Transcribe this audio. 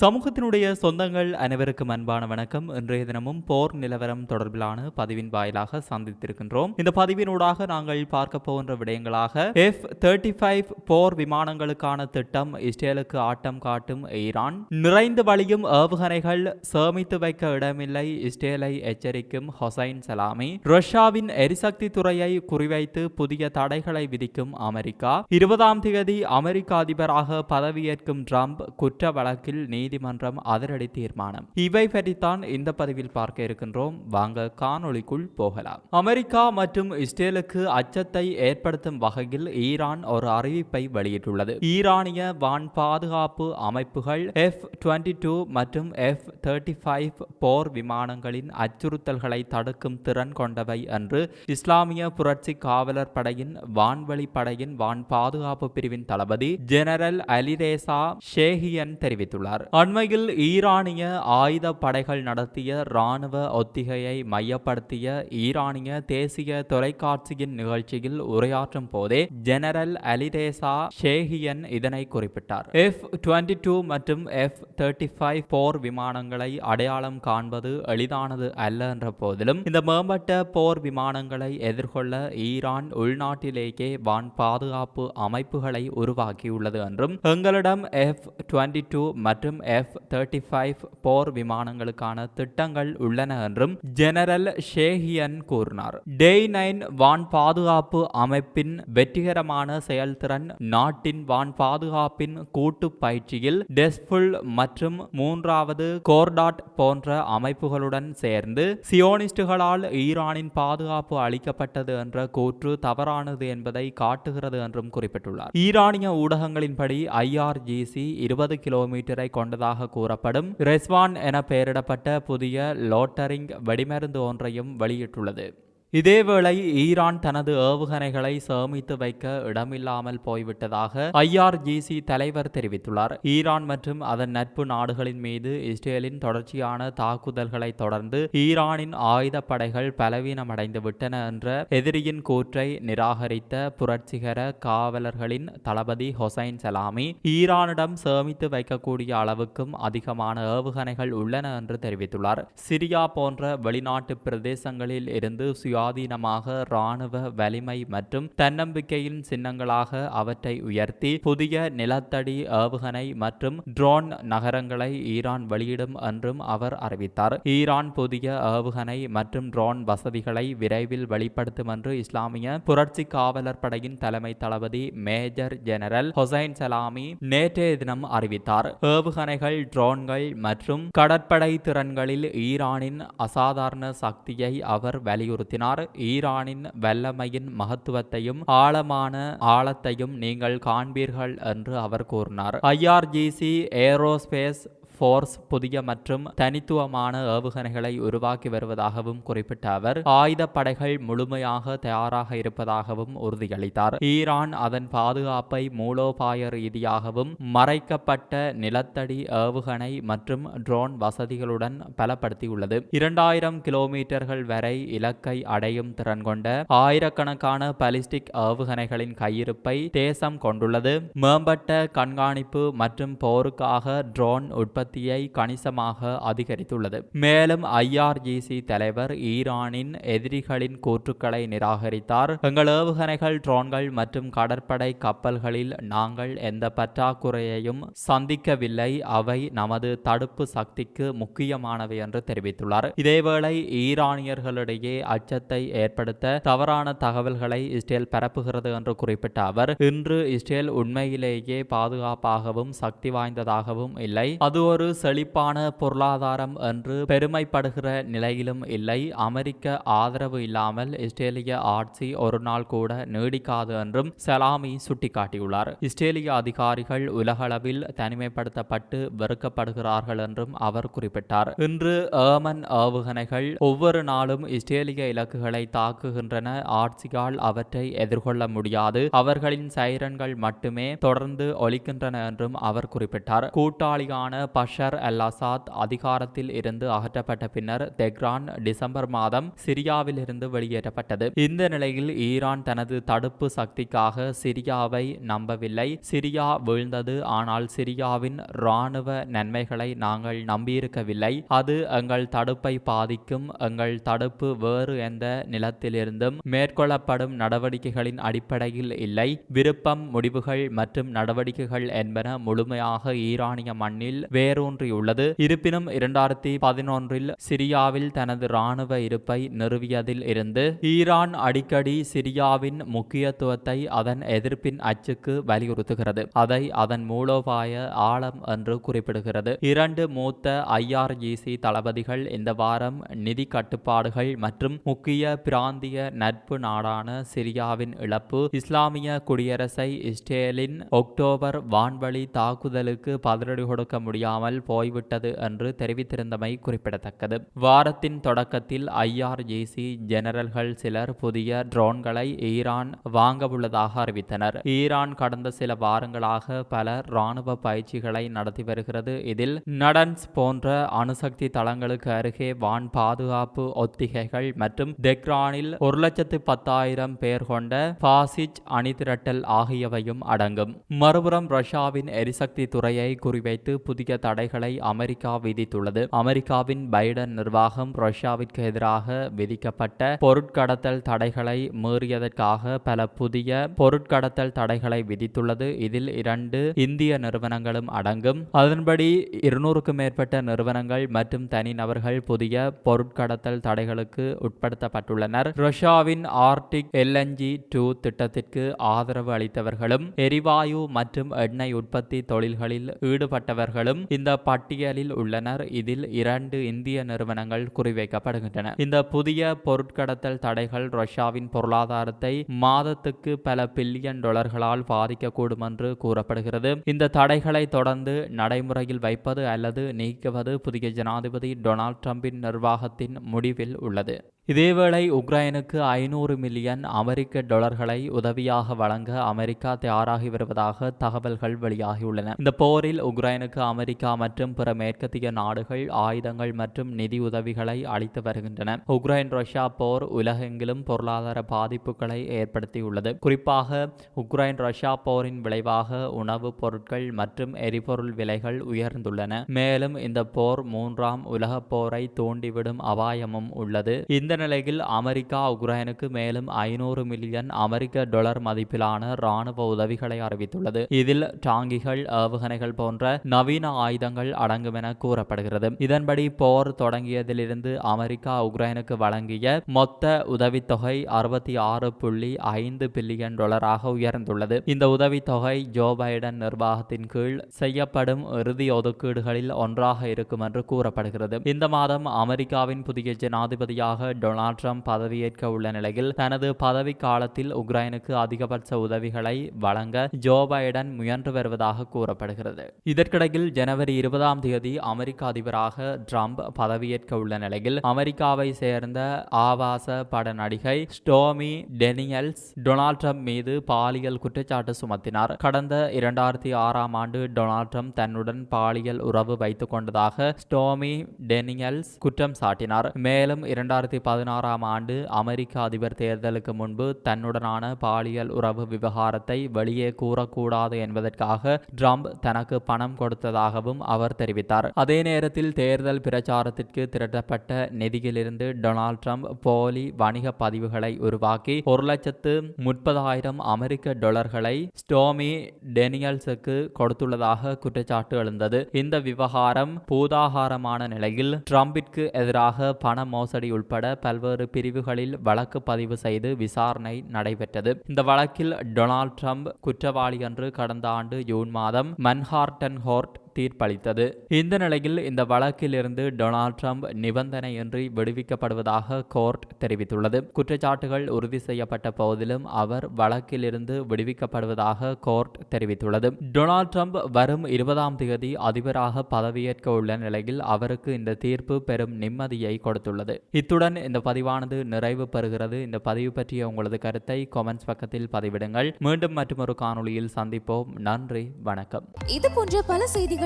சமூகத்தினுடைய சொந்தங்கள் அனைவருக்கும் அன்பான வணக்கம். இன்றைய தினமும் போர் நிலவரம் தொடர்பிலான பதிவின் வாயிலாக சந்தித்திருக்கின்றோம். இந்த பதிவினூடாக நாங்கள் பார்க்க போகின்ற விடயங்களாக எஃப் தேர்ட்டி ஃபைவ் போர் விமானங்களுக்கான திட்டம் இஸ்ரேலுக்கு ஆட்டம் காட்டும் ஈரான். நிறைந்து வழியும் ஏவுகணைகள் சேமித்து வைக்க இடமில்லை. இஸ்ரேலை எச்சரிக்கும் ஹொசைன் சலாமி. ரஷ்யாவின் எரிசக்தி துறையை குறிவைத்து புதிய தடைகளை விதிக்கும் அமெரிக்கா. இருபதாம் தேதி அமெரிக்க அதிபராக பதவியேற்கும் ட்ரம்ப் குற்ற வழக்கில் நீதிமன்றம் அதிரடி தீர்மானம். இவை பற்றித்தான் இந்த பதிவில் பார்க்க இருக்கின்றோம். வாங்க காணொளிக்குள் போகலாம். அமெரிக்கா மற்றும் இஸ்ரேலுக்கு அச்சத்தை ஏற்படுத்தும் வகையில் ஈரான் ஒரு அறிவிப்பை வெளியிட்டுள்ளது. ஈரானிய வான் பாதுகாப்பு அமைப்புகள் எஃப் டுவெண்ட்டி டூ மற்றும் எஃப் தேர்ட்டி ஃபைவ் போர் விமானங்களின் அச்சுறுத்தல்களை தடுக்கும் திறன் கொண்டவை என்று இஸ்லாமிய புரட்சி காவலர் படையின் வான்வழி படையின் வான் பாதுகாப்பு பிரிவின் தளபதி ஜெனரல் அலிரேசா ஷேஹியன் தெரிவித்துள்ளார். அண்மையில் ஈரானிய ஆயுத படைகள் நடத்திய இராணுவ ஒத்திகையை மையப்படுத்திய ஈரானிய தேசிய தொலைக்காட்சியின் நிகழ்ச்சியில் உரையாற்றும் போதே ஜெனரல் அலிரேசா ஷேஹியன் இதனை குறிப்பிட்டார். எஃப் டுவெண்ட்டி டூ மற்றும் எஃப் தேர்ட்டி ஃபைவ் போர் விமானங்களை அடையாளம் காண்பது எளிதானது அல்ல என்ற போதிலும் இந்த மேம்பட்ட போர் விமானங்களை எதிர்கொள்ள ஈரான் உள்நாட்டிலேயே வான் பாதுகாப்பு அமைப்புகளை உருவாக்கியுள்ளது என்றும் எங்களிடம் எஃப் டுவெண்ட்டி டூ மற்றும் எஃப் தேர்ட்டி ஃபைவ் போர் விமானங்களுக்கான திட்டங்கள் உள்ளன என்றும் ஜெனரல் ஷேஹியன் கூறினார். டே நைன் வான் பாதுகாப்பு அமைப்பின் வெற்றிகரமான செயல்திறன் நாட்டின் வான் பாதுகாப்பின் கூட்டு பயிற்சியில் டெஸ்புல் மற்றும் மூன்றாவது கோர்டாட் போன்ற அமைப்புகளுடன் சேர்ந்து சியோனிஸ்டுகளால் ஈரானின் பாதுகாப்பு அளிக்கப்பட்டது என்ற கூற்று தவறானது என்பதை காட்டுகிறது என்றும் குறிப்பிட்டுள்ளார். ஈரானிய ஊடகங்களின்படி ஐஆர்ஜிசி இருபது கிலோமீட்டரை கொண்ட கொண்டதாக கூறப்படும் ரெஸ்வான் என பெயரிடப்பட்ட புதிய லோட்டரிங் வெடிமருந்து ஒன்றையும் வெளியிட்டுள்ளது. இதேவேளை ஈரான் தனது ஏவுகணைகளை சேமித்து வைக்க இடமில்லாமல் போய்விட்டதாக ஐஆர்ஜிசி தலைவர் தெரிவித்துள்ளார். ஈரான் மற்றும் அதன் நட்பு நாடுகளின் மீது இஸ்ரேலின் தொடர்ச்சியான தாக்குதல்களை தொடர்ந்து ஈரானின் ஆயுத படைகள் பலவீனமடைந்து விட்டன என்ற எதிரியின் கூற்றை நிராகரித்த புரட்சிகர காவலர்களின் தளபதி ஹொசைன் சலாமி ஈரானிடம் சேமித்து வைக்கக்கூடிய அளவுக்கும் அதிகமான ஏவுகணைகள் உள்ளன என்று தெரிவித்துள்ளார். சிரியா போன்ற வெளிநாட்டு பிரதேசங்களில் இருந்து சுயா சுயாதீனமாக இராணுவ வலிமை மற்றும் தன்னம்பிக்கையின் சின்னங்களாக அவற்றை உயர்த்தி புதிய நிலத்தடி ஏவுகணை மற்றும் ட்ரோன் நகரங்களை ஈரான் வெளியிடும் என்றும் அவர் அறிவித்தார். ஈரான் புதிய ஏவுகணை மற்றும் ட்ரோன் வசதிகளை விரைவில் வெளிப்படுத்தும் என்று இஸ்லாமிய புரட்சி காவலர் படையின் தலைமை தளபதி மேஜர் ஜெனரல் ஹொசைன் சலாமி நேற்றைய தினம் அறிவித்தார். ஏவுகணைகள் ட்ரோன்கள் மற்றும் கடற்படை திறன்களில் ஈரானின் அசாதாரண சக்தியை அவர் வலியுறுத்தினார். ஈரானின் வல்லமையின் மகத்துவத்தையும் ஆழமான ஆழத்தையும் நீங்கள் காண்பீர்கள் என்று அவர் கூறினார். ஐஆர்ஜிசி ஏரோஸ்பேஸ் ஃபோர்ஸ் புதிய மற்றும் தனித்துவமான ஏவுகணைகளை உருவாக்கி வருவதாகவும் குறிப்பிட்ட அவர் ஆயுத படைகள் முழுமையாக தயாராக இருப்பதாகவும் உறுதியளித்தார். ஈரான் அதன் பாதுகாப்பை மூலோபாய ரீதியாகவும் மறைக்கப்பட்ட நிலத்தடி ஏவுகணை மற்றும் ட்ரோன் வசதிகளுடன் பலப்படுத்தியுள்ளது. இரண்டாயிரம் கிலோமீட்டர்கள் வரை இலக்கை அடையும் திறன் கொண்ட ஆயிரக்கணக்கான பலிஸ்டிக் ஏவுகணைகளின் கையிருப்பை தேசம் கொண்டுள்ளது. மேம்பட்ட கண்காணிப்பு மற்றும் போருக்காக ட்ரோன் உற்பத்தியை கணிசமாக அதிகரித்துள்ளது. மேலும் ஐஆர்ஜிசி தலைவர் ஈரானின் எதிரிகளின் கூற்றுக்களை நிராகரித்தார். எங்கள் ஏவுகணைகள் ட்ரோன்கள் மற்றும் கடற்படை கப்பல்களில் நாங்கள் எந்த பற்றாக்குறையையும் சந்திக்கவில்லை. அவை நமது தடுப்பு சக்திக்கு முக்கியமானவை என்று தெரிவித்துள்ளார். இதேவேளை ஈரானியர்களிடையே அச்சத்தை ஏற்படுத்த தவறான தகவல்களை இஸ்ரேல் பரப்புகிறது என்று குறிப்பிட்ட அவர் இன்று இஸ்ரேல் உண்மையிலேயே பாதுகாப்பாகவும் சக்தி வாய்ந்ததாகவும் இல்லை. அது ஒரு செழிப்பான பொருளாதாரம் என்று பெருமைப்படுகிற நிலையிலும் இல்லை. அமெரிக்க ஆதரவு இல்லாமல் இஸ்ரேலிய ஆட்சி ஒரு நாள் கூட நீடிக்காது என்றும் சலாமி சுட்டிக்காட்டியுள்ளார். இஸ்ரேலிய அதிகாரிகள் உலகளவில் தனிமைப்படுத்தப்பட்டு வெறுக்கப்படுகிறார்கள் என்றும் அவர் குறிப்பிட்டார். இன்று ஏமன் ஏவுகணைகள் ஒவ்வொரு நாளும் இஸ்ரேலிய இலக்குகளை தாக்குகின்றன. ஆட்சியால் அவற்றை எதிர்கொள்ள முடியாது. அவர்களின் சைரன்கள் மட்டுமே தொடர்ந்து ஒலிக்கின்றன என்றும் அவர் குறிப்பிட்டார். கூட்டாளியான பஷர் அல் அசாத் அதிகாரத்தில் இருந்து அகற்றப்பட்ட பின்னர் தெஹ்ரான் டிசம்பர் மாதம் சிரியாவில் இருந்து வெளியேற்றப்பட்டது இந்த நிலையில் ஈரான் தனது தடுப்பு சக்திக்காக சிரியாவை நம்பவில்லை. சிரியா வீழ்ந்தது. ஆனால் சிரியாவின் இராணுவ நன்மைகளை நாங்கள் நம்பியிருக்கவில்லை. அது எங்கள் தடுப்பை பாதிக்கும். எங்கள் தடுப்பு வேறு எந்த நிலத்திலிருந்தும் மேற்கொள்ளப்படும் நடவடிக்கைகளின் அடிப்படையில் இல்லை. விருப்பம் முடிவுகள் மற்றும் நடவடிக்கைகள் என்பன முழுமையாக ஈரானிய மண்ணில் வேறு வேரூன்றியுள்ளது. இருப்பினும் இரண்டாயிரத்தி பதினொன்றில் சிரியாவில் தனது இராணுவ இருப்பை நிறுவியதில் இருந்து ஈரான் அடிக்கடி சிரியாவின் முக்கியத்துவத்தை அதன் எதிர்ப்பின் அச்சுக்கு வலியுறுத்துகிறது. அதை அதன் மூலோபாய ஆழம் என்று குறிப்பிடுகிறது. இரண்டு மூத்த ஐஆர்ஜிசி தளபதிகள் இந்த வாரம் நிதி கட்டுப்பாடுகள் மற்றும் முக்கிய பிராந்திய நட்பு நாடான சிரியாவின் இழப்பு இஸ்லாமிய குடியரசை இஸ்ரேலின் ஒக்டோபர் வான்வழி தாக்குதலுக்கு பதிலடி கொடுக்க முடியாமல் போய்விட்டது என்று தெரிவித்திருந்தமை குறிப்பிடத்தக்கது. வாரத்தின் தொடக்கத்தில் ஐஆர்ஜிசி ஜெனரல்கள் சிலர் புதிய ட்ரோன்களை ஈரான் வாங்கவுள்ளதாக அறிவித்தனர். ஈரான் கடந்த சில வாரங்களாக பல இராணுவ பயிற்சிகளை நடத்தி வருகிறது. இதில் நடன்ஸ் போன்ற அணுசக்தி தளங்களுக்கு அருகே வான் பாதுகாப்பு ஒத்திகைகள் மற்றும் தெக்ரானில் ஒரு லட்சத்து பத்தாயிரம் பேர் கொண்ட பாசிச் அணிதிரட்டல் ஆகியவையும் அடங்கும். மறுபுறம் ரஷ்யாவின் எரிசக்தி துறையை குறிவைத்து புதிய தடைகளை அமெரிக்கா விதித்துள்ளது. அமெரிக்காவின் பைடன் நிர்வாகம் ரஷ்யாவிற்கு எதிராக விதிக்கப்பட்ட பொருட்கடத்தல் தடைகளை மீறியதற்காக பல புதிய பொருட்கடத்தல் தடைகளை விதித்துள்ளது. இதில் இரண்டு இந்திய நிறுவனங்களும் அடங்கும். அதன்படி இருநூறுக்கும் மேற்பட்ட நிறுவனங்கள் மற்றும் தனிநபர்கள் புதிய பொருட்கடத்தல் தடைகளுக்கு உட்படுத்தப்பட்டுள்ளனர். ரஷ்யாவின் ஆர்டிக் எல்என்ஜி டூ திட்டத்திற்கு ஆதரவு அளித்தவர்களும் எரிவாயு மற்றும் எண்ணெய் உற்பத்தி தொழில்களில் ஈடுபட்டவர்களும் இந்த பட்டியலில் உள்ளனர். இதில் இரண்டு இந்திய நிறுவனங்கள் குறிவைக்கப்படுகின்றன. இந்த புதிய பொருட்கடத்தல் தடைகள் ரஷ்யாவின் பொருளாதாரத்தை மாதத்துக்கு பல பில்லியன் டாலர்களால் பாதிக்கக்கூடும் என்று கூறப்படுகிறது. இந்த தடைகளை தொடர்ந்து நடைமுறையில் வைப்பது அல்லது நீக்குவது புதிய ஜனாதிபதி டொனால்ட் ட்ரம்பின் நிர்வாகத்தின் முடிவில் உள்ளது. இதேவேளை உக்ரைனுக்கு ஐநூறு மில்லியன் அமெரிக்க டாலர்களை உதவியாக வழங்க அமெரிக்கா தயாராகி வருவதாக தகவல்கள் வெளியாகியுள்ளன. இந்த போரில் உக்ரைனுக்கு அமெரிக்கா மற்றும் பிற மேற்கத்திய நாடுகள் ஆயுதங்கள் மற்றும் நிதி உதவிகளை அளித்து வருகின்றன. உக்ரைன் ரஷ்யா போர் உலகெங்கிலும் பொருளாதார பாதிப்புகளை ஏற்படுத்தியுள்ளது. குறிப்பாக உக்ரைன் ரஷ்யா போரின் விளைவாக உணவுப் பொருட்கள் மற்றும் எரிபொருள் விலைகள் உயர்ந்துள்ளன. மேலும் இந்த போர் மூன்றாம் உலகப் போரை தூண்டிவிடும் அபாயமும் உள்ளது. இந்த நிலையில் அமெரிக்கா உக்ரைனுக்கு மேலும் ஐநூறு மில்லியன் அமெரிக்க டாலர் மதிப்பிலான ராணுவ உதவிகளை அறிவித்துள்ளது. இதில் டாங்கிகள் ஏவுகணைகள் போன்ற நவீன ஆயுதங்கள் அடங்கும் என கூறப்படுகிறது. இதன்படி போர் தொடங்கியதிலிருந்து அமெரிக்கா உக்ரைனுக்கு வழங்கிய மொத்த உதவித்தொகை அறுபத்தி ஆறு புள்ளி ஐந்து பில்லியன் டாலராக உயர்ந்துள்ளது. இந்த உதவித்தொகை ஜோ பைடன் நிர்வாகத்தின் கீழ் செய்யப்படும் இறுதி ஒதுக்கீடுகளில் ஒன்றாக இருக்கும் என்று கூறப்படுகிறது. இந்த மாதம் அமெரிக்காவின் புதிய ஜனாதிபதியாக டொனால்ட் ட்ரம்ப் பதவியேற்க உள்ள நிலையில் தனது பதவி காலத்தில் உக்ரைனுக்கு அதிகபட்ச உதவிகளை வழங்க ஜோ பைடன் முயன்று வருவதாக கூறப்படுகிறது. இதற்கிடையில் ஜனவரி இருபதாம் தேதி அமெரிக்க அதிபராக ட்ரம்ப் பதவியேற்க உள்ள நிலையில் அமெரிக்காவை சேர்ந்த ஆபாச பட நடிகை ஸ்டோமி டெனியல்ஸ் டொனால்ட் ட்ரம்ப் மீது பாலியல் குற்றச்சாட்டு சுமத்தினார். கடந்த இரண்டாயிரத்தி ஆறாம் ஆண்டு டொனால்ட் ட்ரம்ப் தன்னுடன் பாலியல் உறவு வைத்துக் கொண்டதாக ஸ்டோமி டெனியல்ஸ் குற்றம் சாட்டினார். மேலும் இரண்டாயிரத்தி பதினாறாம் ஆண்டு அமெரிக்க அதிபர் தேர்தலுக்கு முன்பு தன்னுடனான பாலியல் உறவு விவகாரத்தை வெளியே கூறக்கூடாது என்பதற்காக ட்ரம்ப் தனக்கு பணம் கொடுத்ததாகவும் அவர் தெரிவித்தார். அதே நேரத்தில் தேர்தல் பிரச்சாரத்திற்கு திரட்டப்பட்ட நிதியிலிருந்து டொனால்ட் ட்ரம்ப் போலி வணிக பதிவுகளை உருவாக்கி ஒரு லட்சத்து முப்பதாயிரம் அமெரிக்க டாலர்களை ஸ்டோமி டேனியல்ஸுக்கு கொடுத்துள்ளதாக குற்றச்சாட்டு எழுந்தது. இந்த விவகாரம் பூதாகாரமான நிலையில் ட்ரம்பிற்கு எதிராக பண மோசடி உட்பட பல்வேறு பிரிவுகளில் வழக்கு பதிவு செய்து விசாரணை நடைபெற்றது. இந்த வழக்கில் டொனால்ட் ட்ரம்ப் குற்றவாளி என்று கடந்த ஆண்டு ஜூன் மாதம் மன்ஹார்டன் ஹோர்ட் தீர்ப்பளித்தது. இந்த நிலையில் இந்த வழக்கிலிருந்து டொனால்ட் ட்ரம்ப் நிபந்தனையின்றி விடுவிக்கப்படுவதாக கோர்ட் தெரிவித்துள்ளது. குற்றச்சாட்டுகள் உறுதி செய்யப்பட்ட போதிலும் அவர் வழக்கிலிருந்து விடுவிக்கப்படுவதாக கோர்ட் தெரிவித்துள்ளது. டொனால்ட் ட்ரம்ப் வரும் இருபதாம் தேதி அதிபராக பதவியேற்க உள்ள நிலையில் அவருக்கு இந்த தீர்ப்பு பெரும் நிம்மதியை கொடுத்துள்ளது. இத்துடன் இந்த பதிவானது நிறைவு பெறுகிறது. இந்த பதிவு பற்றிய உங்களது கருத்தை கொமெண்ட்ஸ் பக்கத்தில் பதிவிடுங்கள். மீண்டும் மற்றொரு காணொளியில் சந்திப்போம். நன்றி வணக்கம். இது போன்ற பல செய்திகள்